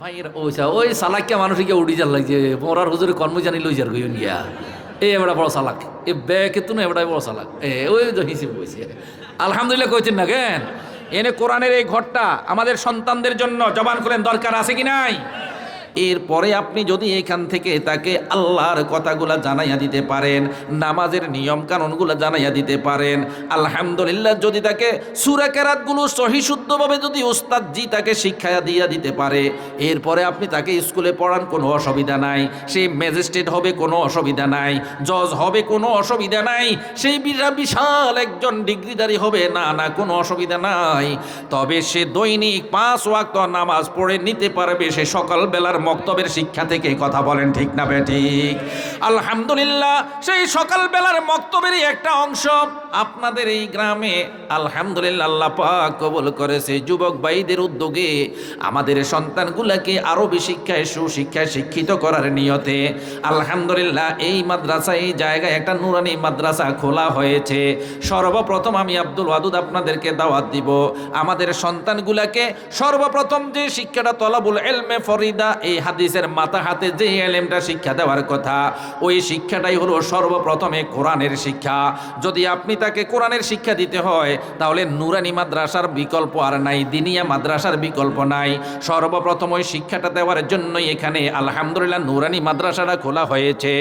ভাইয়ের ওইসা ওই সালাকিয়া মানুষকে উড়ি যার লাগছে। মোরার হুজুরে কর্ম জানি লই যার গইন গিয়া এ এবড়া বড় সালাক। এ ব্যাকে তুন এবড়া বড় সালাক। এ, ওই তো হিসেবে বইছে আলহামদুলিল্লাহ কইছেন না কেন? এনে কোরআনের এই ঘরটা আমাদের সন্তানদের জন্য জবান করেন, দরকার আছে কি নাই? এরপরে আপনি যদি এখান থেকে তাকে আল্লাহর কথাগুলা জানাইয়া দিতে পারেন, নামাজের নিয়ম কানুনগুলো জানাইয়া দিতে পারেন, আলহামদুলিল্লাহ যদি তাকে সুরা কেরাতগুলো সহিশুদ্ধভাবে যদি উস্তাদ জি তাকে শিক্ষা দিয়া দিতে পারে, এরপরে আপনি তাকে স্কুলে পড়ান কোনো অসুবিধা নাই, সে ম্যাজিস্ট্রেট হবে কোনো অসুবিধা নাই, জজ হবে কোনো অসুবিধা নাই সেই বিশাল বিশাল একজন ডিগ্রিধারী হবে, না না, কোনো অসুবিধা নাই। তবে সে দৈনিক পাঁচ ওয়াক্ত নামাজ পড়ে নিতে পারবে, সে সকালবেলার মক্তবের শিক্ষা থেকে কথা বলেন, ঠিক না ঠিক? আলহামদুলিল্লাহ, সেই সকালবেলার মক্তবেরই একটা অংশ। আপনাদের এই গ্রামে আলহামদুলিল্লাহ আল্লাহ পাক কবুল করেছে। যুবক ভাইদের উদ্যোগে আমাদের সন্তানগুলাকে আরবি শিক্ষায়, সুশিক্ষায় শিক্ষিত করার নিয়তে আলহামদুলিল্লাহ এই মাদ্রাসা, এই জায়গায় একটা নুরানি মাদ্রাসা খোলা হয়েছে। সর্বপ্রথম আমি আব্দুল ওয়াদুদ আপনাদেরকে দাওয়াত দিব। আমাদের সন্তানগুলাকে সর্বপ্রথম যে শিক্ষাটা তলাবুল এলমে ফরিদা, এই হাদিসের মাথা হাতে যে এলেমটা শিক্ষা দেওয়ার কথা, ওই শিক্ষাটাই হলো সর্বপ্রথমে কোরআনের শিক্ষা। যদি আপনি তাকে কোরআনের শিক্ষা দিতে হয়, তাহলে নুরানি মাদ্রাসার বিকল্প আর নাই, দিনিয়া মাদ্রাসার বিকল্প নাই। সর্বপ্রথম ওই শিক্ষাটা দেওয়ার জন্যই এখানে আলহামদুলিল্লাহ নুরানি মাদ্রাসাটা খোলা হয়েছে।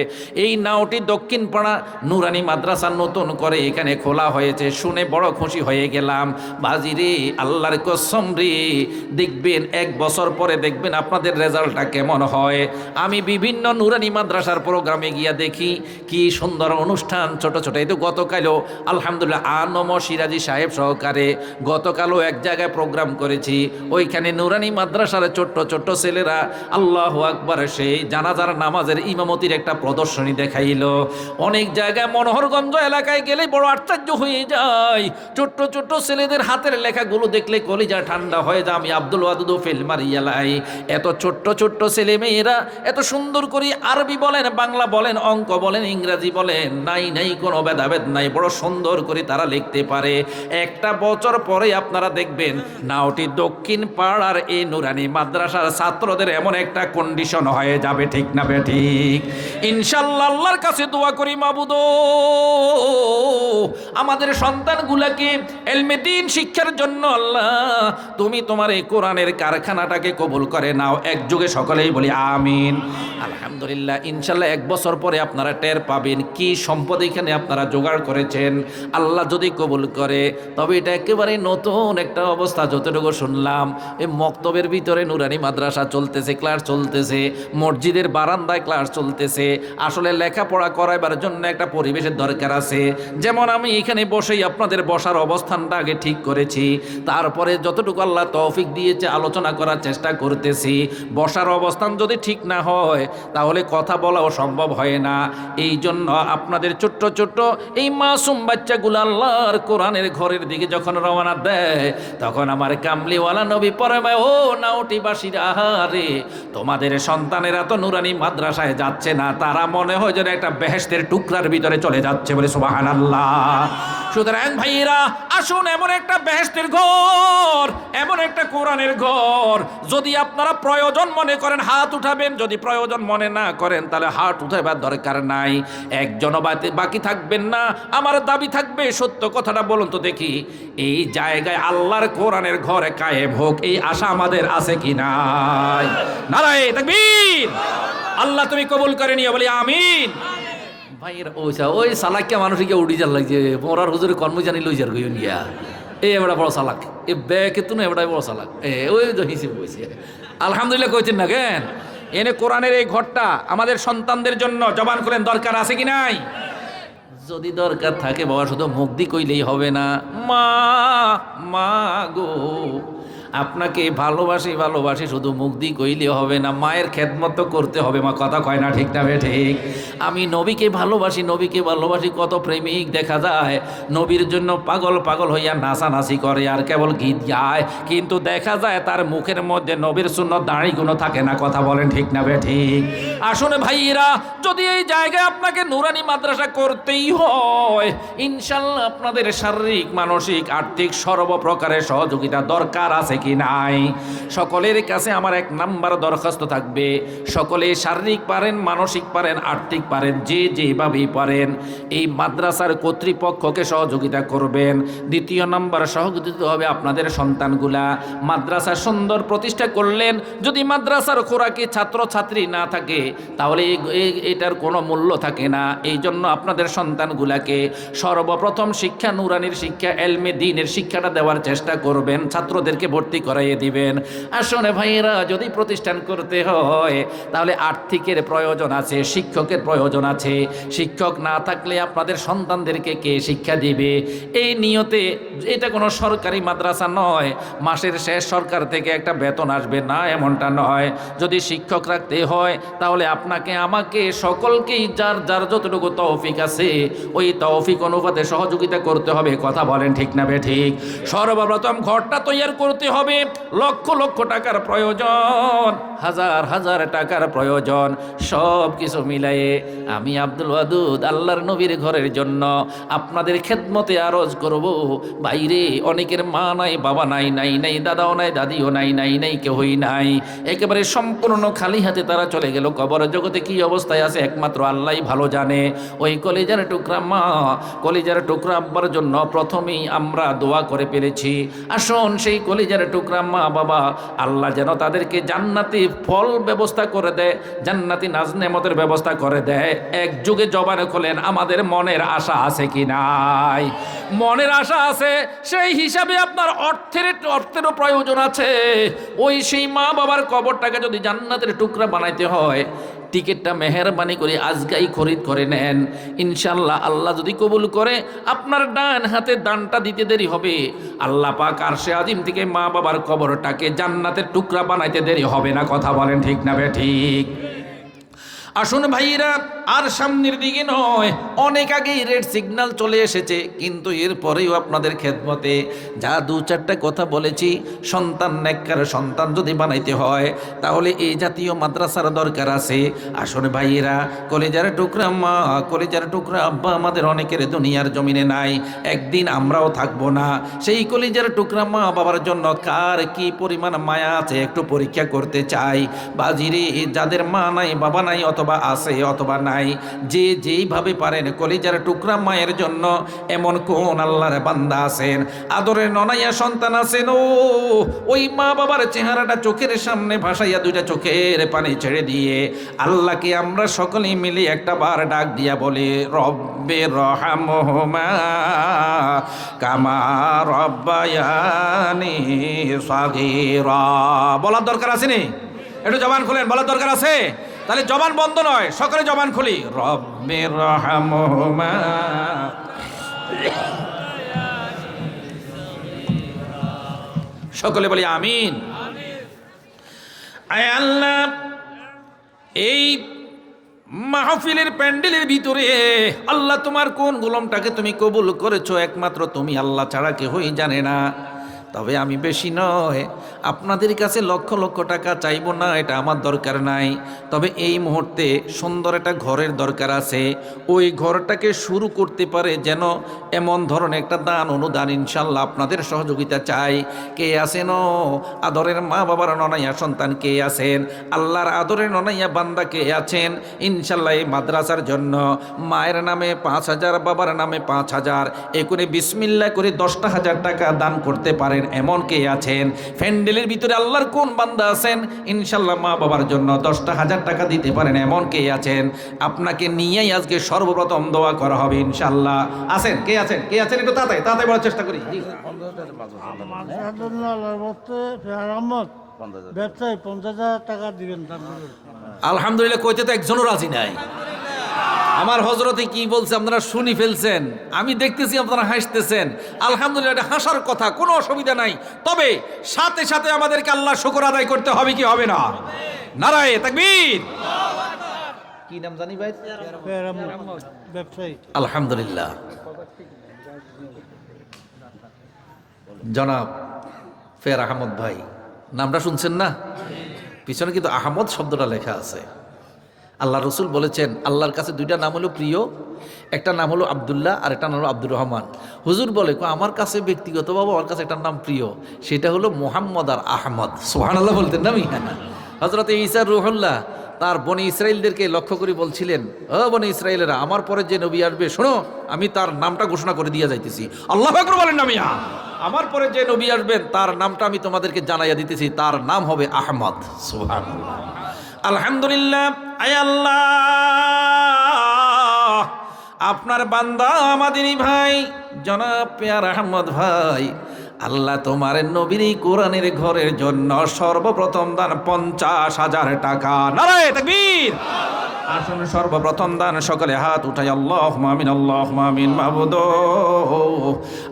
এই নাওটি দক্ষিণ পাড়া নুরানি মাদ্রাসা নতুন করে এখানে খোলা হয়েছে। শুনে বড় খুশি হয়ে গেলাম। বাজিরে, আল্লাহর কসম রে, দেখবেন এক বছর পরে দেখবেন আপনাদের রেজাল্টটা কেমন হয়। আমি বিভিন্ন নুরানি মাদ্রাসার প্রোগ্রামে গিয়া দেখি, কি সুন্দর অনুষ্ঠান, ছোট ছোট। এই তো গতকালও, আলহামদুলিল্লাহ, আনম সিরাজি সাহেব সহকারে গতকালও এক জায়গায় প্রোগ্রাম করেছি। ওইখানে নুরানি মাদ্রাসার ছোট্ট ছোট্ট ছেলেরা আল্লাহ আকবার সেই জানাজার নামাজের ইমামতির একটা প্রদর্শনী দেখাইল। অনেক জায়গায় মনোহরগঞ্জ এলাকায় গেলে বড় আশ্চর্য হয়ে যায়। ছোট্ট ছোট্ট ছেলেদের হাতের লেখাগুলো দেখলে কলিজা ঠান্ডা হয়ে যায়। আমি আব্দুল ওয়াদুদু ফেল মারিয়ালাই এত ছোট্ট ছোট্ট ছেলে মেয়েরা এত সুন্দর করে আরবি বলেন, বাংলা বলেন, অঙ্ক বলেন, ইংরাজি বলেন, নাই নাই, কোনো ভেদাভেদ নাই, বড় সুন্দর করে তারা লিখতে পারে। একটা বছর পরে আপনারা দেখবেন, নাওটি দক্ষিণ পাড়ার এই নুরানি মাদ্রাসার ছাত্রদের এমন একটা কন্ডিশন হয়ে যাবে, ঠিক না বে, ঠিক? ইনশাল্লাহ আল্লাহর কাছে দোয়া করি, মাবুদ। আমাদের সন্তানগুলাকে এলমে দিন শিক্ষার জন্য আল্লাহ, তুমি তোমার এই কোরআনের কারখানাটাকে কবুল করে নাও। এক যুগে সকলেই বলি আমিন। আলহামদুলিল্লাহ, ইনশাল্লাহ এক বছর পরে আপনারা টের পাবেন কি সম্পদ এখানে আপনারা জোগাড় করেছেন। আল্লাহ যদি কবুল করে, তবে এটা একেবারে নতুন একটা অবস্থা যতটুকু শুনলাম। এই মক্তবের ভিতরে নুরানি মাদ্রাসা চলতেছে, ক্লাস চলতেছে, মসজিদের বারান্দায় ক্লাস চলতেছে। আসলে লেখাপড়া করাইবার জন্য একটা পরিবেশের দরকার আছে। যেমন আমি এখানে বসেই আপনাদের বসার অবস্থানটা আগে ঠিক করেছি। তারপরে যতটুকু আল্লাহ তৌফিক দিয়েছে, আলোচনা করার চেষ্টা করতেছি। বসার অবস্থান যদি ঠিক না হয় তাহলে কথা বলাও সম্ভব হয় না। এই জন্য আপনাদের ছোট্ট ছোট্ট এই মাসুম বাচ্চাগুলো আল্লাহর কোরআনের ঘরের দিকে যখন রওনা দেয়, তখন আমার কামলিওয়ালা নবী পরে ও নাউটিবাসীর, আহারে, তোমাদের সন্তানেরা তো নুরানি মাদ্রাসায় যাচ্ছে না, তারা মনে হয় যেন একটা বেহেস্তের টুকরার ভিতরে চলে যাচ্ছে বলে সুবাহান আল্লাহ সুতরাং ভাইয়েরা, আসুন এমন একটা বেহেস্তের ঘর, এমন একটা কোরআনের ঘর। যদি আপনারা প্রয়োজন মনে করেন হাত উঠাবেন, যদি প্রয়োজন মনে না করেন, তাহলে হাত উঠাবার দরকার নাই। একজনও বাতি- বাকি থাকবেন না, আমার দাবি থাকবে, সত্য কথাটা বলুন তো দেখি। এই জায়গায় আল্লাহর কোরআনের ঘরে কায়েম হোক, এই আশা আমাদের আছে কি নাই? নারায় তাকবীর! আল্লাহ তুমি কবুল করে নিও, বলি আমিন। ভাইয়ের ওইসা ওই সালাকিয়া মানুষকে উড়ি যার লাগছে মোরার হুজুরে কর্ম জানি লই যার গইন গিয়া এ, এবারে বড় সালাক। এ ব্যাকে তুন এবারে বড় সালাক। এ, ওই তো হিসেবে বইছে আলহামদুলিল্লাহ কইছেন না কেন? এনে কোরআনের এই ঘরটা আমাদের সন্তানদের জন্য জবান করেন, দরকার আছে কি নাই? যদি দরকার থাকে, বাবা, শুধু মুক্তি কইলেই হবে না। মা মা গো আপনাকে ভালোবাসি ভালোবাসি, শুধু মুখ মুক্তি কইলে হবে না, মায়ের খেদমত করতে হবে মা, কথা কয় না ঠিক না বে ঠিক? আমি নবীকে ভালোবাসি নবীকে ভালোবাসি, কত প্রেমিক দেখা যায়। নবীর জন্য পাগল পাগল হইয়া নাচানাচি করে, আর কেবল গীত গায়। কিন্তু দেখা যায় তার মুখের মধ্যে নবীর শূন্য দাঁড়ি কোনো থাকে না, কথা বলেন ঠিক না বে ঠিক? আসুন ভাইয়েরা, যদি এই জায়গায় আপনাকে নুরানি মাদ্রাসা করতেই হয়, ইনশাল্লাহ আপনাদের শারীরিক, মানসিক, আর্থিক সর্বপ্রকারের সহযোগিতা দরকার আছে কি নাই? সকলের কাছে আমার এক নাম্বার দরখাস্ত থাকবে। সকলে শারীরিক পারেন, মানসিক পারেন, আর্থিক পারেন, যে যেভাবেই পারেন, এই মাদ্রাসার কর্তৃপক্ষকে সহযোগিতা করবেন। দ্বিতীয় নাম্বার সহযোগিতা হবে আপনাদের সন্তানগুলা। মাদ্রাসা সুন্দর প্রতিষ্ঠা করলেন, যদি মাদ্রাসার খোরাকে ছাত্র ছাত্রী না থাকে, তাহলে এটার কোনো মূল্য থাকে না। এই জন্য আপনাদের সন্তানগুলাকে সর্বপ্রথম শিক্ষা নুরানির শিক্ষা, এলমে দিনের শিক্ষাটা দেওয়ার চেষ্টা করবেন। ছাত্রদেরকে ভর্তি করাইয়ে দিবেন। আসলে ভাইয়েরা, যদি প্রতিষ্ঠান করতে হয়, তাহলে আর্থিকের প্রয়োজন আছে, শিক্ষকের প্রয়োজন আছে। শিক্ষক না থাকলে আপনাদের সন্তানদেরকে কে শিক্ষা দিবে? এই নিয়তে, এটা কোনো সরকারি মাদ্রাসা নয়। মাসের শেষ সরকার থেকে একটা বেতন আসবে না, এমনটা নয়। যদি শিক্ষক রাখতে হয়, তাহলে আপনাকে, আমাকে, সকলকেই যার যার যতটুকু তৌফিক আছে, ওই তৌফিক অনুপাতে সহযোগিতা করতে হবে। কথা বলেন ঠিক না বে ঠিক? সর্বপ্রথম ঘরটা তৈয়ার করতে হবে। লক্ষ লক্ষ টাকার প্রয়োজন, হাজার হাজার টাকার প্রয়োজন, সব কিছু মিলায়ে আমি আব্দুল ওয়াদুদ, আল্লাহর নবীর ঘরের জন্য আপনাদের খেদমতে আরজ করব। বাইরে অনেকের মা নাই, বাবা নাই নাই নাই, দাদাও নাই, দাদিও নাই নাই নাই কেউই নাই। একেবারে সম্পূর্ণ খালি হাতে তারা চলে গেল কবর। জগতে কি অবস্থায় আছে একমাত্র আল্লাহই ভালো জানে। ওই কলেজার টুকরা মা, কলেজার টুকরা আব্বার জন্য প্রথমেই আমরা দোয়া করে পেরেছি আসুন সেই কলেজার টুকরা মা বাবা, আল্লাহ যেন তাদেরকে জান্নাতি ফল ব্যবস্থা করে দেয়, জান্নাতি নাজনেমতের ব্যবস্থা করে দেয়। এক যুগে জবানে খোলেন, আমাদের মনের আশা আছে কি নাই? মনের আশা আছে, সেই হিসাবে আপনার অর্থের, অর্থেরও প্রয়োজন আছে। ওই সেই মা বাবার কবরটাকে যদি জান্নাতের টুকরা বানাইতে হয় টিকিটটা মেহরবানি করে আজকাই খরিদ করে নেন। ইনশাল্লাহ আল্লাহ যদি কবুল করে, আপনার ডান হাতে দানটা দিতে দেরি হবে। আল্লাহ পাক আর সে আজিম থেকে মা বাবার কবরটাকে জান্নাতের টুকরা বানাইতে দেরি হবে না। কথা বলেন ঠিক না বে ঠিক? আসুন ভাইরা আর সামনের দিকে নয়। অনেক আগেই রেড সিগন্যাল চলে এসেছে, কিন্তু এরপরেও আপনাদের খেদমতে যা দু চারটা কথা বলেছি, সন্তান নেককার সন্তান যদি বানাইতে হয়, তাহলে এই জাতীয় মাদ্রাসার দরকার আছে। আসুন ভাইয়েরা, কলেজার টুকরা মা কলেজার টুকরা আব্বা আমাদের অনেকের দুনিয়ার জমিনে নাই, একদিন আমরাও থাকব না। সেই কলেজার টুকরা মা বাবার জন্য কার কি পরিমাণ মায়া আছে একটু পরীক্ষা করতে চাই। বাজিরে, যাদের মা নাই, বাবা নাই, অথবা আছে অথবা নাই, যে যেইভাবে পারেন কলিজার টুকরা মায়ের জন্য এমন কোন আল্লাহর বান্দা আছেন? আদরের ননাইয়া সন্তান আছেন, ও, ওই মা বাবার চেহারাটা চোখের সামনে ভাসাইয়া দুইটা চোখের পানি ছেড়ে দিয়ে আল্লাহকে আমরা সকলেই মিলে একটা বার ডাক দিয়া বলে, রব্বে রহামহমা কামা রব্বায়ানি সাগীরা। বলার দরকার আছে নি? একটু জবান খুলেন, বলার দরকার আছে? তাহলে জবান বন্ধ নয়, সকলে জবান খুলি। রব্বে রহমা সকলে বলি আমিন। আল্লাহ, এই মাহফিলের প্যান্ডেলের ভিতরে আল্লাহ তোমার কোন গোলমটাকে তুমি কবুল করেছ? একমাত্র তুমি, আল্লাহ ছাড়া কেহই জানে না। তবে আমি বেশি নয়। আপনাদের কাছে লক্ষ লক্ষ টাকা চাইব না, এটা আমার দরকার নাই। তবে এই মুহূর্তে সুন্দর একটা ঘরের দরকার আছে। ওই ঘরটাকে শুরু করতে পারে যেন এমন ধরনের একটা দান অনুদান ইনশাল্লাহ আপনাদের সহযোগিতা চাই। কে আছেন আদরের মা বাবার ননাইয়া সন্তান কে আছেন? আল্লাহর আদরের ননাইয়া বান্দা কে আছেন? ইনশাল্লাহ এই মাদ্রাসার জন্য মায়ের নামে পাঁচ হাজার, বাবার নামে পাঁচ হাজার। এ করে বিসমিল্লা করে দশটা হাজার টাকা দান করতে পারেন। এমন কে আছেন? ফ্যান্ডেলের ভিতরে আল্লাহর কোন বান্দা আছেন? ইনশাল্লাহ মা বাবার জন্য দশটা হাজার টাকা দিতে পারেন এমন কে আছেন? আপনাকে নিয়েই আজকে সর্বপ্রথম দোয়া করা হবে ইনশাল্লাহ আছেন? কে আছেন? কে আছেন? একটু তাড়াতাড়ি তাড়াতাড়ি বলার চেষ্টা করি। দিবেন। আলহামদুলিল্লাহ কইতে তো একজনও রাজি নাই। আমার হজরতে কি বলছে আপনারা শুনি ফেলছেন? আমি দেখতেছি আপনারা হাসতেছেন। আলহামদুলিল্লাহ এটা হাসার কথা কোনো অসুবিধা নাই। তবে সাথে সাথে আমাদেরকে আল্লাহ শুকর আদায় করতে হবে কি হবে না? নারায় তাকবীর! কি নাম জানি ভাই? আলহামদুলিল্লাহ। জনাব ফের আহমদ ভাই নামটা শুনছেন না? পিছনে কিন্তু আহমদ শব্দটা লেখা আছে। আল্লাহ রসুল বলেছেন আল্লাহর কাছে দুইটা নাম হলো প্রিয় একটা নাম হলো আবদুল্লাহ আর একটা নাম হলো আব্দুর রহমান। হুজুর বলে "কো, আমার কাছে ব্যক্তিগতভাবে আমার কাছে একটা নাম প্রিয় সেটা হলো মোহাম্মদ আর আহমদ। সোহান আল্লাহ বলতেন না আমি? হজরত ইসার রুহুল্লাহ তার বনে ইসরায়েলদেরকে লক্ষ্য করে বলছিলেন ও বনে ইসরায়েলেরা আমার পরে যে নবী আসবে শোনো আমি তার নামটা ঘোষণা করে দিয়ে যাইতেছি। আল্লাহ আকবর বলেন মিয়া আমার পরে যে নবী আসবেন তার নামটা আমি তোমাদেরকে জানাইয়া দিতেছি তার নাম হবে আহমদ। সোহান আলহামদুলিল্লাহ আপনার বান্দা আমাদিনী ভাই, জনাব পেয়ার আহমদ ভাই, আল্লাহ তোমার নবীর কোরআনের ঘরের জন্য সর্বপ্রথম দান পঞ্চাশ হাজার টাকা। নারায় আসুন সর্বপ্রথম দান সকালে হাত উঠাই আল্লাহ মামিন আল্লাহ মামিন মাবুদ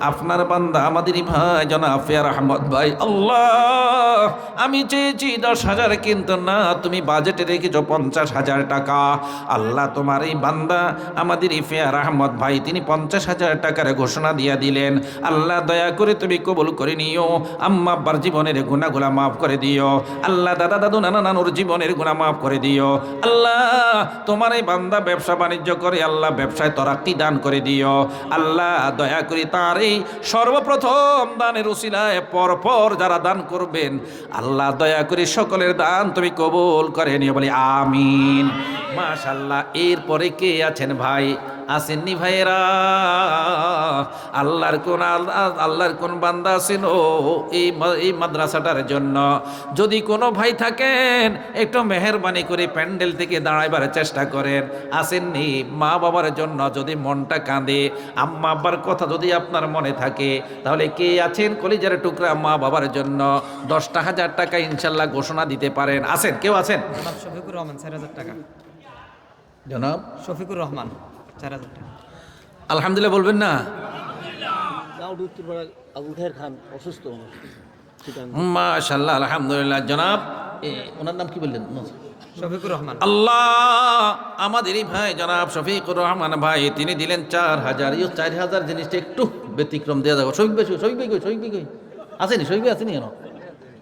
আপনার বান্দা, আমাদের ভাই জনাব আহমদ ভাই, আল্লাহ, আমি চেয়েছি দশ হাজার, কিন্তু না, তুমি বাজেটে রেখেছ পঞ্চাশ হাজার টাকা। আল্লাহ তোমার এই বান্দা, আমাদের ইফিয়ার আহমদ ভাই, তিনি পঞ্চাশ হাজার টাকার ঘোষণা দিয়া দিলেন। আল্লাহ, দয়া করে তুমি কবুল করে নিও। আম্মা আব্বার জীবনের গুণাগুলা মাফ করে দিও। আল্লাহ, দাদা দাদু, নানা নানুর জীবনের গুণা মাফ করে দিও। আল্লাহ তোমার এই বান্দা ব্যবসা বাণিজ্য করে, আল্লাহ ব্যবসায় তরাক্কি দান করে দিও? আল্লাহ দয়া করে তার এই সর্বপ্রথম দানের উসিলায় পরপর যারা দান করবেন, আল্লাহ দয়া করে সকলের দান তুমি কবুল করে নিও, বলি আমিন। মাশাল্লাহ, এরপরে কে আছেন ভাই? আসেননি ভাইরা আল্লাহর কোন আল্লাহ- আল্লাহর কোন বান্দা আছেন? ও, এই মাদ্রাসাটার জন্য। যদি কোনো ভাই থাকেন, একটু মেহরবানি করে প্যান্ডেল থেকে দাঁড়াইবার চেষ্টা করেন। আসেননি, মা বাবার জন্য যদি মনটা কাঁদে, আম্মা আব্বার কথা যদি আপনার মনে থাকে, তাহলে কে আছেন? কলিজার টুকরা মা বাবার জন্য। দশটা হাজার টাকা ইনশাল্লাহ ঘোষণা দিতে পারেন। আছেন কেউ আছেন? রহমান, চার হাজার টাকা। জনাব? শফিকুর রহমান চার হাজার টাকা। আলহামদুলিল্লাহ বলবেন না? আবুল খায়ের খান অসুস্থ। মাশাল্লাহ আলহামদুলিল্লাহ। জনাব এ, ওনার নাম কি বললেন? শফিকুর রহমান। আল্লাহ আমাদেরই ভাই জনাব শফিকুর রহমান ভাই তিনি দিলেন চার হাজার। ইও চার হাজার জিনিসটা একটু ব্যতিক্রম দেওয়া যাবে। শহীদ ভাই শহীদ ভাই কই শহীদ ভাই কই? আসেনি শহীদ ভাই আসেনি কেন?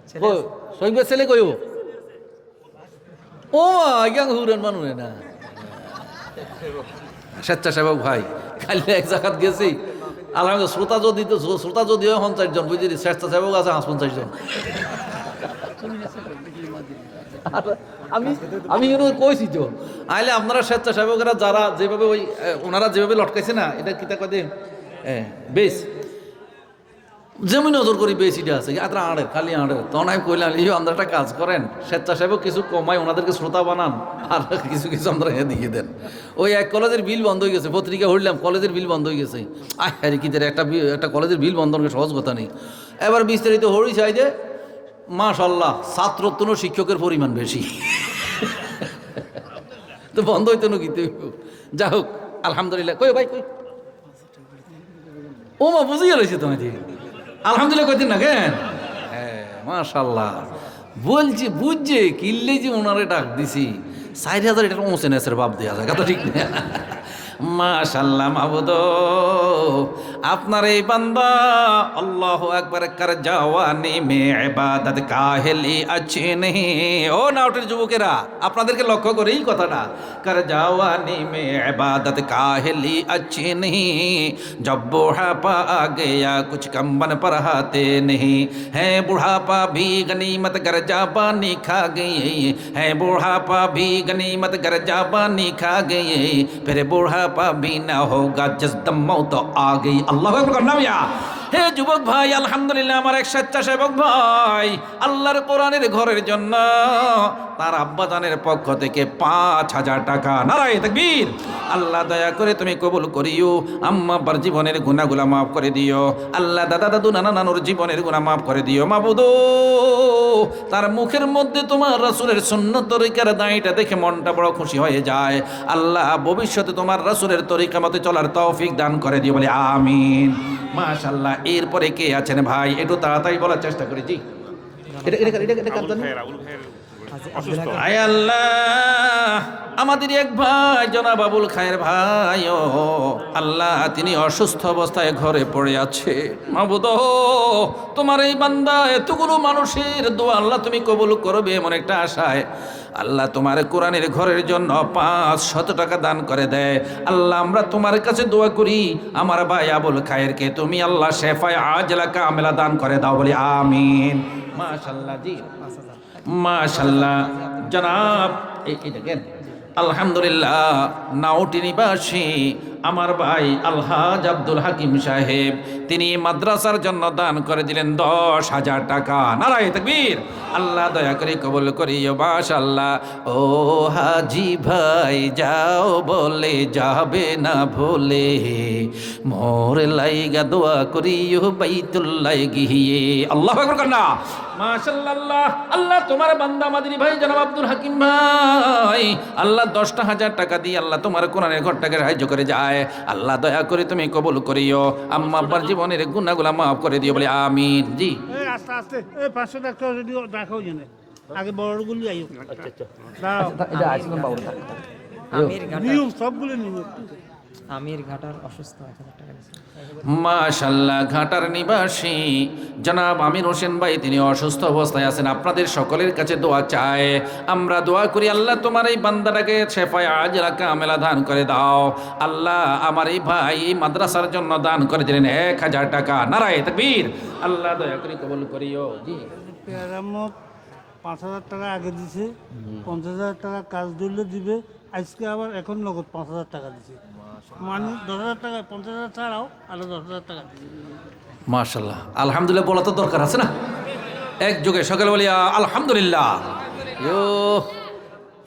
ছেলে শহীদ ভাই ছেলে কই ও? ও ইয়াং হুরেন মানুষ না স্বেচ্ছাসেবক ভাই, কালি এক জায়গাত গেছি। আলহামদুলিল্লাহ, শ্রোতা যদি শ্রোতা যদি হয় পঞ্চাশ জন, বুঝলি, স্বেচ্ছাসেবক আছে হাঁস পঞ্চাশ জন আমি আমি কইছি তো। আইলে আপনারা স্বেচ্ছাসেবকরা যারা যেভাবে ওই ওনারা যেভাবে লটকাইছে না, এটা কিতা কদিন বেশ। যেমন নজর করি বেশিটা আছে। আত্রা আড়ে খালি আড়ে আমি কইলাম এই আমরা একটা কাজ করেন। স্বেচ্ছাসেবক কিছু কমাই ওনাদেরকে শ্রোতা বানান। আর কিছু কিছু আমরা দিয়ে দেন। ওই এক কলেজের বিল বন্ধ হয়ে গেছে। পত্রিকা হইলাম, কলেজের বিল বন্ধ হয়ে গেছে। আয় হ্যাঁ কি একটা একটা কলেজের বিল বন্ধ হওয়ার সহজ কথা নেই। এবার বিস্তারিত হরি চাই যে মাশাল্লাহ, ছাত্রত্বন শিক্ষকের পরিমাণ বেশি। তো বন্ধ হইতো না কিন্তু যা হোক, আলহামদুলিল্লাহ। কই ভাই, কই? ও মা বুঝিয়ে রয়েছে তোমাকে আলহামদুলিল্লাহ কইতেন না কেন? হ্যাঁ মাশাল্লাহ বলছি, বুঝছে, কিনলে যে ওনারে ডাক দিছি, চার হাজার এটা পৌঁছে নেছে বাপ দেওয়া যায়, কথা ঠিক না। মাশাল্লাহ মাবুদ আপনার এই বান্দা আল্লাহ একবার কার যাওয়ানি মে এবাদত কাহেলি আছে নেই ও নাউটের যুবকেরা, আপনাদেরকে লক্ষ্য করি কথাটা। কার যাওয়ানি মে এবাদত কাহেলি আছে নেই জব বুঢ়াপা আ গেয়া কুছ কম্বন পর হাতে নেই হ্যাঁ বুঢ়াপা ভি গনিমত কর যা পানি খা গই হ্যাঁ বুঢ়াপা ভি গনিমত কর যা পানি খা গই ফের বুঢ়া पाबी ना होगा जिस दम तो आ गई। अल्लाह करना भैया হে যুবক ভাই, আলহামদুলিল্লাহ আমার এক স্বেচ্ছাসেবক ভাই, আল্লাহর কোরআনের ঘরের জন্য তার আব্বাজানের পক্ষ থেকে পাঁচ হাজার টাকা। নারায় তাকবীর। আল্লাহ দয়া করে তুমি কবুল করিও। আম্মা, আব্বার জীবনের গুণাগুলা মাফ করে দিও। আল্লাহ দাদা, দাদু, নানা, নানুর জীবনের গুণা মাফ করে দিও। মাবুদো, তার মুখের মধ্যে তোমার রাসুলের সুন্নত তরিকার দাঁড়িটা দেখে মনটা বড় খুশি হয়ে যায়। আল্লাহ ভবিষ্যতে তোমার রাসুলের তরিকা মতে চলার তৌফিক দান করে দিও বলে আমিন। মাশাল্লাহ এরপরে কে আছেন ভাই? একটু তাড়াতাড়ি বলার চেষ্টা করেছি জি। এটা এটা এটা এটা আয় আল্লাহ আমাদের এক ভাই জনাব আবুল খায়ের ভাই ও আল্লাহ তিনি অসুস্থ অবস্থায় ঘরে পড়ে আছে। মাবুদ তোমার এই বান্দা এতগুলো মানুষের দোয়া আল্লাহ তুমি কবুল করবে এমন একটা আশায়। আল্লাহ তোমার কোরআনের ঘরের জন্য পাঁচ শত টাকা দান করে দেয়। আল্লাহ আমরা তোমার কাছে দোয়া করি আমার ভাই আবুল খায়েরকে তুমি আল্লাহ শেফায় আজলা কামেলা দান করে দাও বলি আমিন। মাশাল্লাহ জি। মাশাল্লাহ জনাব, এই দেখেন, আলহামদুলিল্লাহ নাওটি নিবাসী আমার ভাই আলহাজ আব্দুল হাকিম সাহেব, তিনি মাদ্রাসার জন্য দান করে দিলেন দশ হাজার টাকা। নারাই তকবীর। আল্লাহ দয়া করে কবল করিও মাশাল্লাহ ও হাজি ভাই, যাও বলে যাবে না ভুলে। মোর লাইগা দোয়া করিও, বাইতুল্লাহ গিয়ে। আল্লাহ না মাশাল্লাহ আল্লাহ তোমার বান্দা মাদিনী ভাই জনাব আব্দুল হাকিম ভাই। আল্লাহ দশটা হাজার টাকা দিয়ে আল্লাহ তোমার কোরআনের ঘরটাকে সাহায্য করে যায়। আল্লাহ দয়া করে তুমি কবুল করিও। আম্মা আব্বার জীবনের গুণাগুলা মাফ করে দিও বলে আমিন। জি। আস্তে আস্তে পাঁচশো টাকা যদি দেখাও জানে আগে বড়গুলি আইও। আচ্ছা আচ্ছা আমির ঘাটার নিয়ম সবগুলো নিয়ম আমির ঘাটার অসুস্থ দিয়েছে মাশাল্লাহ ঘাটার নিবাসী। জনাব আমির হোসেন ভাই, তিনি অসুস্থ অবস্থায় আছেন। আপনাদের সকলের কাছে দোয়া চায় আমরা দোয়া করি, আল্লাহ তোমার এই বান্দাটাকে শেফায় আজ কামেলা দান করে দাও। আল্লাহ আমার এই ভাই এই মাদ্রাসার জন্য দান করে দিলেন এক হাজার টাকা। নারায় তকবীর। আল্লাহ দয়া করে কবুল করিও। জি। পাঁচ হাজার টাকা আগে দিছে, পঞ্চাশ হাজার টাকা কাজ ধরলে দিবে, আজকে আবার এখন নগদ পাঁচ হাজার টাকা দিছে। মানে দিছে মাশাল্লাহ আলহামদুলিল্লাহ বলা তো দরকার আছে না? এক যুগে সকালে বলি আ- আলহামদুলিল্লাহ। ইয়ো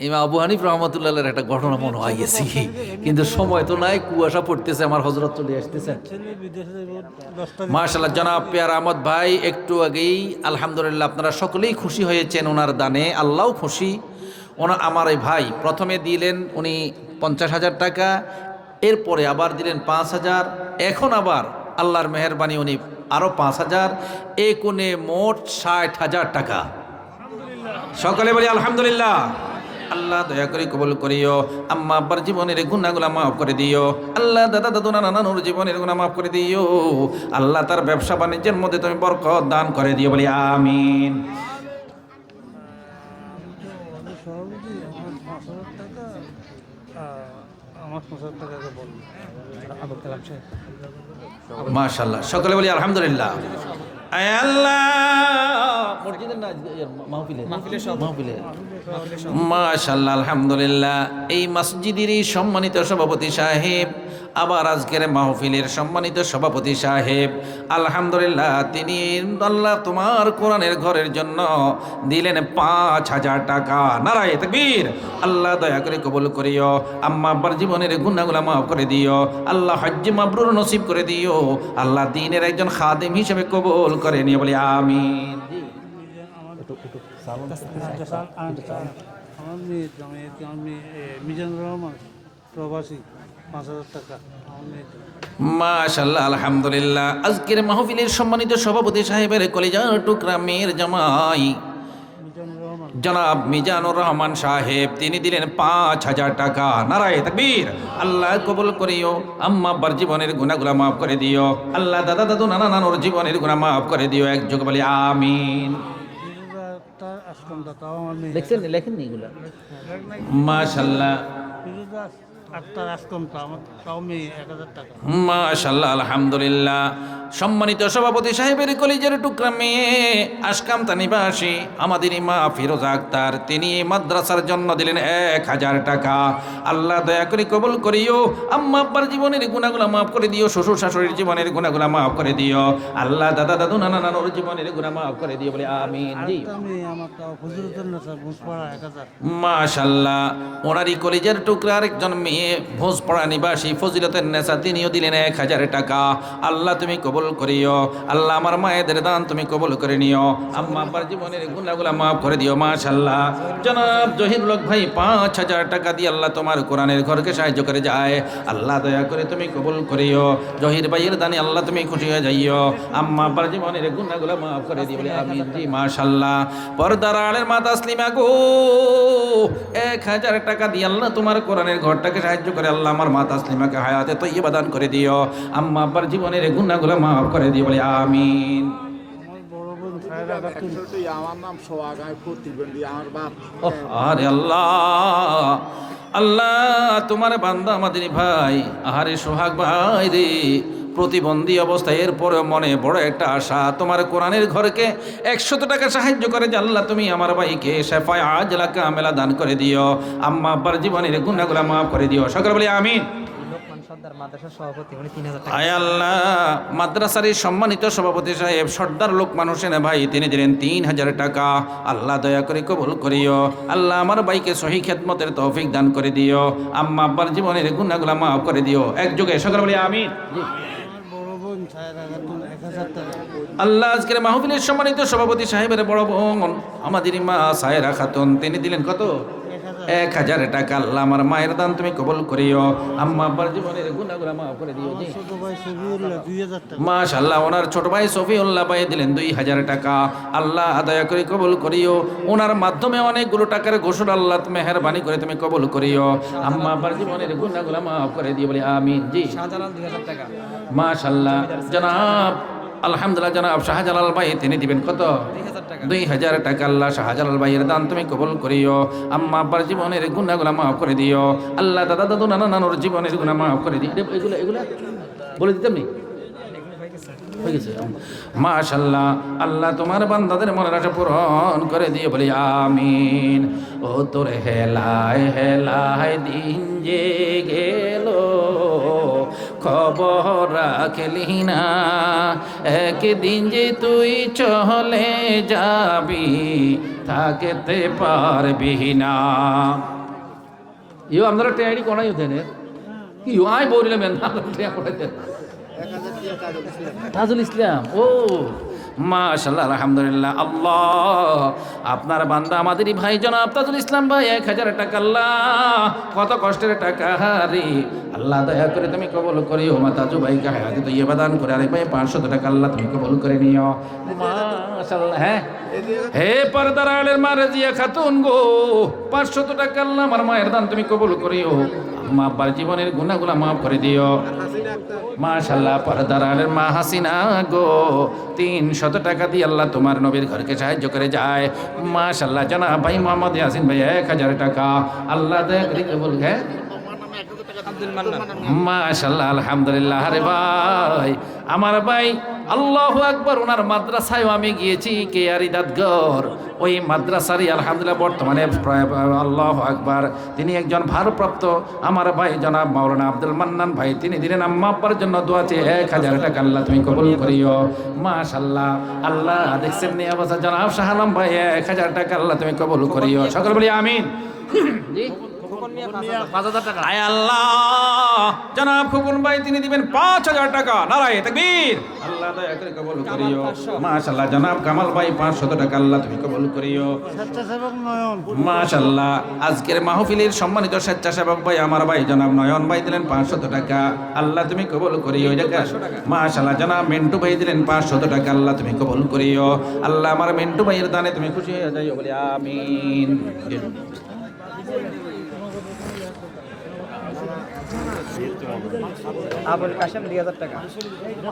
ইমা আবু হানিফ রহমতুল্লাহের একটা ঘটনা মনে হয় গেছি। কিন্তু সময় তো নাই, কুয়াশা পড়তেছে, আমার হজরত চলে দশটা মাশাল্লাহ জনাব পেয়ার আহমদ ভাই, একটু আগেই, আলহামদুলিল্লাহ, আপনারা সকলেই খুশি হয়েছেন ওনার দানে, আল্লাহও খুশি। ওনা, আমার ভাই প্রথমে দিলেন উনি পঞ্চাশ হাজার টাকা এরপরে আবার দিলেন পাঁচ হাজার। এখন আবার আল্লাহর মেহরবানি উনি আরও পাঁচ হাজার। এ কোণে মোট ষাট হাজার টাকা। সকলে বলি আলহামদুলিল্লাহ। আল্লাহ দয়া করে কবুল করিও। আম্মা আব্বার জীবনের গুণাগুলা মাফ করে দিও। আল্লাহ দাদা দাদু নানা নানুর জীবনের গুণা মাফ করে দিও। আল্লাহ তার ব্যবসা বাণিজ্যের মধ্যে তুমি বরকত দান করে দিও বলি আমিন। আমার টাকা আবুল কালাম সাহেব মাশাল্লাহ সকলে বলি আলহামদুলিল্লাহ। মাশাল্লাহ আলহামদুলিল্লাহ। এই মসজিদেরই সম্মানিত সভাপতি সাহেব আবার আজকের মাহফিলের সম্মানিত সভাপতি সাহেব আলহামদুলিল্লাহ তিনি আল্লাহ তোমার কোরআনের ঘরের জন্য দিলেন পাঁচ হাজার টাকা নারায় তকবীর আল্লাহ দয়া করে কবুল করিও আম্মা আব্বার জীবনের গুণাগুলা মাফ করে দিও আল্লাহ হজ্জে মাবরুর নসিব করে দিও আল্লাহ দিনের একজন খাদেম হিসেবে কবুল করে নিয়ে বলি আমিন আমার আমার মিজানুর রহমান প্রবাসী মাশাল্লাহ আলহামদুলিল্লাহ। আজকের মাহফিলের সম্মানিত সভাপতি সাহেবের কলিজার টুকরা মেয়ের জামাই। জনাব মিজানুর রহমান সাহেব তিনি দিলেন পাঁচ হাজার টাকা। নারায় তকবীর। আল্লাহ কবুল করিও। আম্মা আব্বার জীবনের গুণাগুলা মাফ করে দিও। আল্লাহ দাদা দাদু নানা নানুর জীবনের গুণা মাফ করে দিও। এক যোগ বলি আমিন। ফিরোজা আসকন্দা তাও আমার মেয়ে। লেখছেন লেখেন এগুলা মাশাল্লাহ মাশাল্লাহ আলহামদুলিল্লাহ। সম্মানিত সভাপতি সাহেবের কলেজের টুকরা মেয়ে আশকাম তানিবাসী আমাদের মা ফিরোজা আক্তার তিনি মাদ্রাসার জন্য দিলেন এক হাজার টাকা। আল্লাহ দয়া করে কবুল করিও। আম্মা আব্বার জীবনের গুণাগুলা মাফ করে দিও শ্বশুর শাশুড়ির জীবনের গুণাগুলা মাফ করে দিও। আল্লাহ দাদা দাদু নানা নানুর জীবনের গুণা মাফ করে দিও বলে আমিন মাশাল্লাহ ওনারই কলেজের টুকরা আরেকজন মেয়ে ভোজপাড়া নিবাসী ফজিলতের নেশা তিনিও দিলেন এক হাজার টাকা। আল্লাহ তুমি কবুল করিও। আল্লাহ আমার মায়েদের দান তুমি কবুল করে নিও। আম্মা আব্বার জীবনের গুণাগুলা মাফ করে দিও মাশাল্লাহ জনাব জহির লোক ভাই, পাঁচ হাজার টাকা দিয়ে আল্লাহ তোমার কোরআনের ঘরকে সাহায্য করে যায়। আল্লাহ দয়া করে তুমি কবুল করিও। জহির ভাইয়ের দানে আল্লাহ তুমি খুশি হয়ে যাইও। আম্মা আব্বার জীবনের গুণাগুলা মাফ করে দিও আমি জি মাশাল্লাহ পর্দার আলের মা তাসলিমা গো, এক হাজার টাকা দিয়ে আল্লাহ তোমার কোরআনের ঘরটাকে সাহায্য করে আল্লাহ আমার মা তাসলিমাকে হায়াতে তো দান করে দিও। আম্মা আব্বার জীবনের গুণাগুলো মাফ করে দিও বলে আমিন। আমার নাম সোহাগ আমি প্রতিবন্ধী আমার বাপ। আরে আল্লাহ আল্লাহ তোমার বান্দা আমাদের ভাই আহারে সোহাগ ভাই রে। প্রতিবন্ধী অবস্থায় এরপরে মনে বড় একটা আশা। তোমার কোরআনের ঘরকে একশত টাকা সাহায্য করে যে আল্লাহ তুমি আমার ভাইকে শেফায় আজলা কামেলা দান করে দিও। আম্মা আব্বার জীবনের গুণাগুলা মাফ করে দিও। সকল বলি আমিন। মাদ্রাসার সম্মানিত সভাপতি সাহেব সর্দার লোক ভাই তিনি দিলেন তিন হাজার টাকা। আল্লাহ দয়া করে কবুল করিও। আল্লাহ আমার ভাইকে সহি খেদমতের তৌফিক দান করে দিও। আম্মা আব্বার জীবনের গুণাগুলা মাফ করে দিও। এক যুগে সকল বলি আমি আল্লাহ আজকের মাহফিলের সম্মানিত সভাপতি সাহেবের বড় বোন, আমাদের মা সায়রা খাতুন, তিনি দিলেন কত? এক হাজার টাকা আল্লাহ আমার মায়ের দান তুমি কবল করিও। আম্মা আব্বার জীবনের গুণাগুলা মাফ করে দিও মাশাল্লাহ ওনার ছোট ভাই সফিউল্লাহ ভাই দিলেন দুই হাজার টাকা। আল্লাহ আদায় করে কবল করিও। ওনার মাধ্যমে অনেকগুলো টাকার ঘোষণ আল্লাহ মেহরবানি করে তুমি কবুল করিও। আম্মা আব্বার জীবনের গুণাগুলা মাফ করে দিও বলে আমিন জি। শাহজালাল দুই হাজার টাকা। মাশাল্লাহ জনাব। আলহামদুলিল্লাহ জনাব শাহজালাল ভাই তিনি দিবেন কত? দুই হাজার টাকা। দুই হাজার টাকা। আল্লাহ শাহজালাল ভাইয়ের দান তুমি কবল করিও। আম্মা আব্বার জীবনের গুণাগুলা মাফ করে দিও। আল্লাহ দাদা দাদু নানা নানুর জীবনের গুণা মাফ করে দিও। এগুলো এগুলো? বলে দিতাম নি? হয়ে গেছে। মাশাল্লাহ আল্লাহ তোমার বান্দাদের মনের আশা পূরণ করে দিয়ে বলি আমিন। ও তোর হেলায় হেলায় দিন যে গেল। খবর রাখলি না। একদিন যে তুই চলে যাবি থাকতে পারবি না। ইউ আপনারা টেয়ারি কোনাই হতেন কি আয় বলিলাম আপনারা টেয়া কোনাইতেন তাজুল ইসলাম ও। মাশাল্লাহ আলহামদুলিল্লাহ। আল্লাহ, আপনার বান্দা আমাদেরই ভাই জনাব তাজুল ইসলাম ভাই, এক হাজার টাকা, আল্লাহ, কত কষ্টের টাকা, হারি। আল্লাহ, দয়া করে তুমি কবল করি ও মাতাজু ভাইকে হায়াতে তো ইয়ে বাদান করে আরে ভাই পাঁচশো টাকা, আল্লাহ, তুমি কবল করে নিও। মাশাল্লাহ হ্যাঁ। হে পর্দার আলের মারে জিয়া খাতুন গো পাঁচশো টাকা, আল্লাহ, আমার মায়ের দান তুমি কবল করিও। মা জীবনের গুণাগুলা মাফ করে দিও। মাশাল্লাহ পর্দার আলের মা হাসিনা গো, তিন শত টাকা দিয়ে আল্লাহ তোমার নবীর ঘরকে সাহায্য করে যায়। মাশাল্লাহ জানা ভাই মোহাম্মদ ইয়াসিন ভাই, এক হাজার টাকা। আল্লাহ দেখ কবুল হ্যাঁ আব্দুল মান্নান মাশাল্লাহ আলহামদুলিল্লাহ। আরে ভাই আমার ভাই আল্লাহ আকবর ওনার মাদ্রাসায় আমি গিয়েছি কে আর ইদাতগর ওই মাদ্রাসারই আলহামদুলিল্লাহ বর্তমানে আল্লাহ আকবর। তিনি একজন ভারপ্রাপ্ত আমার ভাই জনাব মাওলানা আব্দুল মান্নান ভাই। তিনি দিলেন আম্মা আব্বার জন্য দোয়াতে এক হাজার টাকা আল্লাহ তুমি কবুল করিও। মাশাল্লাহ আল্লাহ দেখছেন নিয়ে অবস্থা জনাব শাহ আলম ভাই এক হাজার টাকা আল্লাহ তুমি কবুল করিও। সকল বলি আমিন। জি। পাঁচ হাজার টাকা। আয় আল্লাহ। জনাব খুকুন ভাই তিনি দিবেন পাঁচ হাজার টাকা। নারায় তাকবীর। আল্লাহ দয়া করে কবুল করিও। মাশাআল্লাহ জনাব কামাল ভাই পাঁচশত টাকা আল্লাহ তুমি কবুল করিও। স্বেচ্ছাসেবক নয়ন। মাশাআল্লাহ আজকের মাহফিলের সম্মানিত স্বেচ্ছাসেবক ভাই আমার ভাই জনাব নয়ন ভাই দিলেন পাঁচশত টাকা। আল্লাহ তুমি কবুল করিও জায়গা মাশাআল্লাহ জনাব মিন্টু ভাই দিলেন পাঁচশত টাকা আল্লাহ তুমি কবুল করিও। আল্লাহ আমার মিন্টু ভাইয়ের দানে তুমি খুশি হয়ে যাইও বলি আমিন।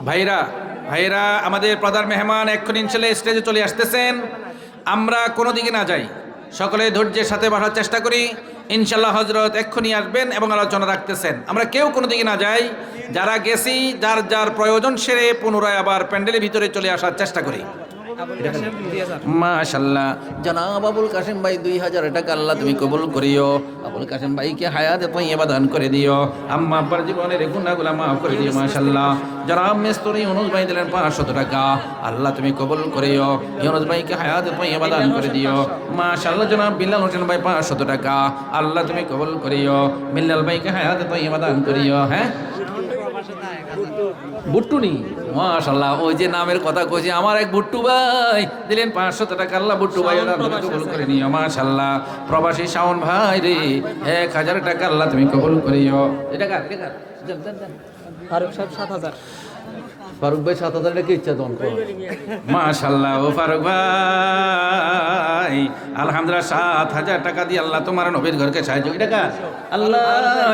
ভাইরা ভাইরা, আমাদের প্রধান মেহমান এক্ষুনি ইনশাল্লাহ স্টেজে চলে আসতেছেন। আমরা কোনো দিকে না যাই, সকলে ধৈর্যের সাথে বাড়ার চেষ্টা করি। ইনশাল্লাহ হজরত এক্ষুনি আসবেন এবং আলোচনা রাখতেছেন। আমরা কেউ কোনো দিকে না যাই, যারা গেছি, যার যার প্রয়োজন সেরে পুনরায় আবার প্যান্ডেলের ভিতরে চলে আসার চেষ্টা করি। জনাব আবুল কাসিম ভাই দুই হাজার টাকা আল্লাহ তুমি কবুল করিও। আবুল কাসিম ভাইকে হায়াতে তৈবা দান করে দিও। আম্মা আব্বার মাশাল্লাহ জনাব মেস্তরি ইউনুস ভাই দিলেন পাঁচশত টাকা। আল্লাহ তুমি কবুল করিও। ইউনুস ভাইকে হায়াতে তৈবা দান করে দিও। মাশাল্লাহ জনাব বিল্লাল হোসেন ভাই পাঁচশত টাকা। আল্লাহ তুমি কবুল করিও। বিল্লাল ভাইকে হায়াতে তৈবা দান করিও হ্যাঁ? বুট্টুনি। মাশাল্লাহ ওই যে নামের কথা কইছি, আমার এক বুট্টু ভাই। দিলেন পাঁচশো টাকা আল্লাহ বুট্টু ভাই কবুল করে নিও মাশাল্লাহ প্রবাসী শাওন ভাই রে, এক হাজার টাকা আল্লাহ তুমি কবুল করিও। এটা কার। ফারুক সাহেব সাত হাজার। ফারুক ভাই সাত হাজার টাকা ইচ্ছা তখন করো মাশাল্লাহ ও ফারুক ভাই। আলহামদুলিল্লাহ সাত হাজার টাকা দিয়ে আল্লাহ তোমার নবীর ঘরকে সাহায্য টাকা আল্লাহ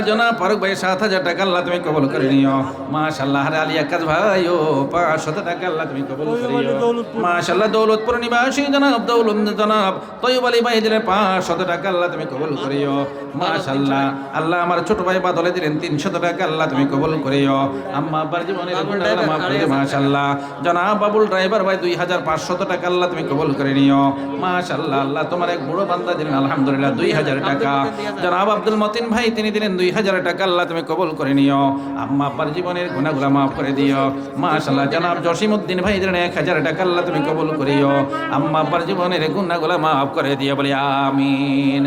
জনাব ফারুক ভাই সাত হাজার টাকা আল্লাহ তুমি কবল করে নিও। মাশাল্লাহ আরে আলী আকাশ ভাই ও পাঁচশত টাকা আল্লাহ তুমি কবল করে নিও। মাশাল্লাহ দৌলতপুর নিবাসী জনাব দৌলত জনাব তৈব আলী ভাই দিলেন পাঁচশত টাকা আল্লাহ তুমি কবল করিও। মাশাল্লাহ আল্লাহ আমার ছোট ভাই বাদলে দিলেন তিনশত টাকা আল্লাহ তুমি কবল করিও। আম্মা আব্বার জীবনের মাশাল্লাহ জনাব বাবুল ড্রাইভার ভাই দুই হাজার পাঁচশত টাকা আল্লাহ তুমি কবল করে নিও। মাশাল্লাহ আল্লাহ তোমার এক বুড়ো বান্দা দিলেন আলহামদুলিল্লাহ দুই হাজার টাকা। জনাব আব্দুল মতিন ভাই তিনি দিলেন দুই হাজার টাকা আল্লাহ তুমি কবল করে নিও। আম্মা আব্বার জীবনের গুণাগুলো মাফ করে দিও। মাশাল্লাহ জনাব জসিমউদ্দিন ভাই দিলেন এক হাজার টাকা আল্লাহ তুমি কবল করিও। আম্মা আব্বার জীবনের গুণাগুলো মাফ করে দিও বলে আমিন।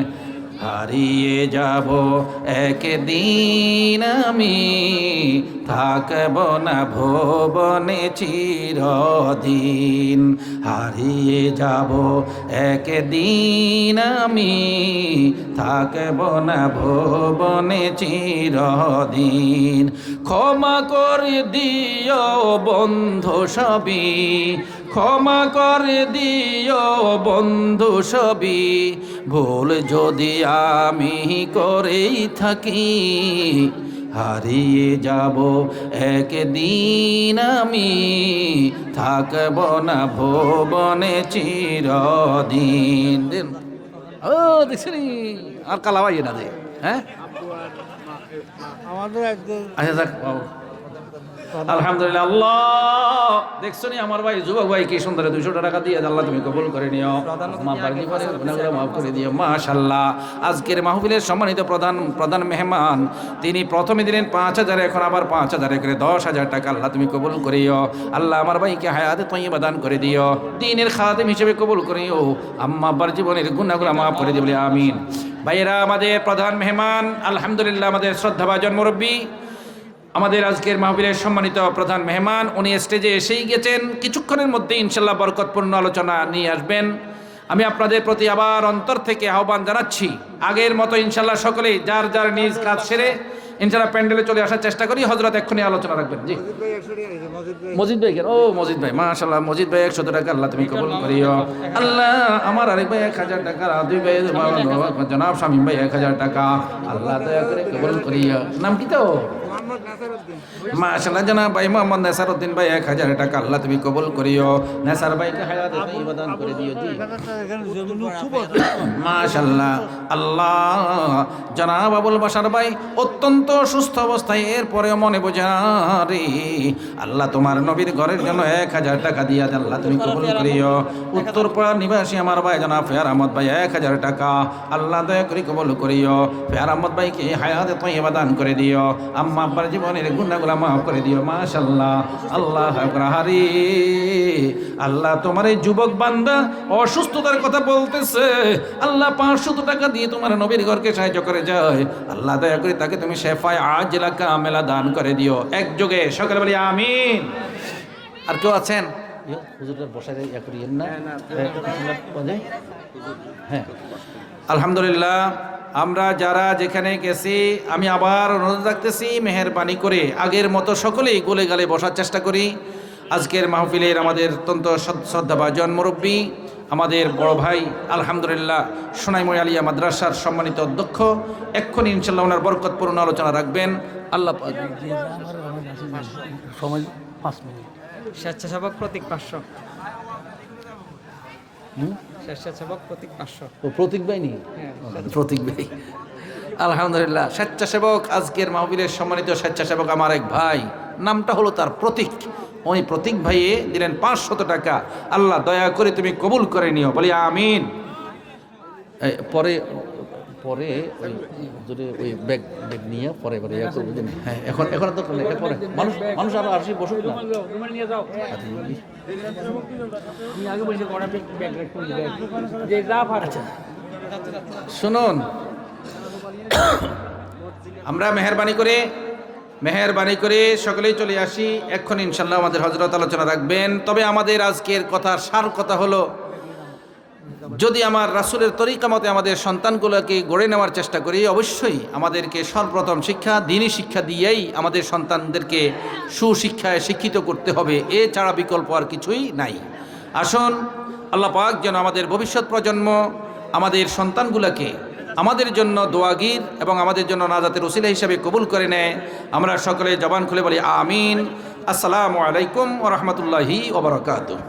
হারিয়ে যাব একদিন আমি। থাকব না ভুবনে চিরদিন। হারিয়ে যাব একদিন আমি। থাকব না ভুবনে চিরদিন। ক্ষমা করে দিও বন্ধু সবই। ক্ষমা করে দিও বন্ধু সবই ভুল যদি আমি করেই থাকি হারিয়ে যাব একদিন আমি থাকব না ভুবনে চিরদিন দিন ও দেখছি আর কালাবাই না দে হ্যাঁ আমাদের আচ্ছা বাবু। আলহামদুলিল্লাহ, আল্লাহ। দেখছ নি, আমার ভাই, যুবক ভাই, কি সুন্দর, দুইশো টাকা দিয়ে আল্লাহ তুমি কবুল করে নিও। মাফ করে দিও মাশাল্লাহ আজকের মাহফিলের সম্মানিত প্রধান প্রধান মেহমান, তিনি প্রথমে দিলেন পাঁচ হাজার, এখন আবার পাঁচ হাজার করে দশ হাজার টাকা আল্লাহ তুমি কবুল করিও। আল্লাহ আমার ভাইকে হায়াতে তৈবা দান করে দিও। দিনের খাদেম হিসেবে কবুল করিও। আম্মা, আব্বার জীবনের গুনাহগুলো মাফ করে দিও বলে, আমিন। ভাইয়েরা, আমাদের প্রধান মেহমান, আলহামদুলিল্লাহ, আমাদের শ্রদ্ধাভাজন মুরব্বী আমাদের আজকের মাহবিলের সম্মানিত প্রধান মেহমান উনি স্টেজে এসেই গেছেন। কিছুক্ষণের মধ্যে ইনশাল্লাহ বরকতপূর্ণ আলোচনা নিয়ে আসবেন। আমি আপনাদের প্রতি আবার অন্তর থেকে আহ্বান জানাচ্ছি। আগের মতো ইনশাল্লাহ সকলেই যার যার নিজ কাজ সেরে ইনশাল্লাহ প্যান্ডেলে চলে আসার চেষ্টা করি। হজরত এক্ষুনি আলোচনা রাখবেন। জি। মজিদ ভাই? ও মজিদ ভাই মাশাল্লাহ মজিদ ভাই একশো টাকা আল্লাহ তুমি কবুল করিও। আল্লাহ আমার আরেক ভাই এক হাজার টাকা দুই ভাই জনাব শামীম ভাই এক হাজার টাকা আল্লাহ দয়া করে কবুল করিও। নাম কি তো? মাশাল্লাহ জনাব ভাই মোহাম্মদ নেসার উদ্দিন ভাই এক হাজার টাকা আল্লাহ তুমি কবুল করিও। নেসার ভাইকে হায়াত ইবাদান করে দিও জি। মাশাল্লাহ আল্লাহ। জনাব আবুল বাসার ভাই অত্যন্ত সুস্থ অবস্থায় এরপরেও মনে বোঝারে আল্লাহ তোমার নবীর ঘরের জন্য এক হাজার টাকা দিয়া দেন আল্লাহ তুমি কবুল করিও। উত্তরপাড়া নিবাসী আমার ভাই জনাব ফেয়ার আহমদ ভাই এক হাজার টাকা। আল্লাহ দয়া করে কবুল করিও। ফেয়ার আহমদ ভাইকে হায়াতে তৈবা দান করে দিও। আম্মা আব্বার জীবনের গুণাগুলা মাফ করে দিও মাশাল্লাহ আল্লাহ হারি। আল্লাহ তোমার এই যুবক বান্দা অসুস্থতার কথা বলতেছে। আল্লাহ পাঁচশত টাকা দিয়ে তোমার নবীর ঘরকে সাহায্য করে যায়। আল্লাহ দয়া করে তাকে তুমি শেফায় আজ এলাকা মেলা দান করে দিও। একযোগে সকালে বলি আমিন। আর কেউ আছেন? হ্যাঁ আলহামদুলিল্লাহ। আমরা যারা যেখানে গেছি আমি আবার অনুরোধ রাখতেছি মেহরবানি করে আগের মতো সকলেই গোলে গালে বসার চেষ্টা করি। আজকের মাহফিলের আমাদের অত্যন্ত শ্রদ্ধ- শ্রদ্ধাভাজন মুরব্বী আমাদের বড় ভাই আলহামদুলিল্লাহ সোনাইময় আলিয়া মাদ্রাসার সম্মানিত অধ্যক্ষ এক্ষুনি ইনশাল্লাহ ওনার বরকতপূর্ণ আলোচনা রাখবেন। আল্লাহ সময় পাঁচ মিনিট। স্বেচ্ছাসেবক প্রতীক পাঁচশো স্বেচ্ছাসেবক প্রতীক পাঁচশো। ও প্রতীক ভাই নি হ্যাঁ প্রতীক ভাই আলহামদুলিল্লাহ স্বেচ্ছাসেবক আজকের মাহবিলের সম্মানিত স্বেচ্ছাসেবক আমার এক ভাই নামটা হলো তার প্রতীক। ওই প্রতীক ভাইয়ে দিলেন পাঁচশত টাকা। আল্লাহ দয়া করে তুমি কবুল করে নিও বলি আমিন। পরে পরে ওই ওই ব্যাগ ব্যাগ নিয়ে পরে ইয়া করব হ্যাঁ এখন এখন তো পরে। মানুষ মানুষ আরও আসি, বসুক না। আচ্ছা। শুনুন। আমরা মেহরবানি করে মেহরবানি করে সকলেই চলে আসি। এখন ইনশাল্লাহ আমাদের হজরত আলোচনা রাখবেন। তবে আমাদের আজকের কথার সার কথা হলো যদি আমার রাসুলের তরিকা মতে আমাদের সন্তানগুলোকে গড়ে নেওয়ার চেষ্টা করি, অবশ্যই আমাদেরকে সর্বপ্রথম শিক্ষা দিনই শিক্ষা দিয়েই আমাদের সন্তানদেরকে সুশিক্ষায় শিক্ষিত করতে হবে। এছাড়া বিকল্প আর কিছুই নাই। আসুন, আল্লাহ পাক যেন আমাদের ভবিষ্যৎ প্রজন্ম, আমাদের সন্তানগুলোকে আমাদের জন্য দোয়াগির এবং আমাদের জন্য নাজাতের ওসিলা হিসাবে কবুল করে নেয়। আমরা সকলে জবান খুলে বলি, আমিন। আসসালামু আলাইকুম ও রহমতুল্লাহি ওবরাকাতুহ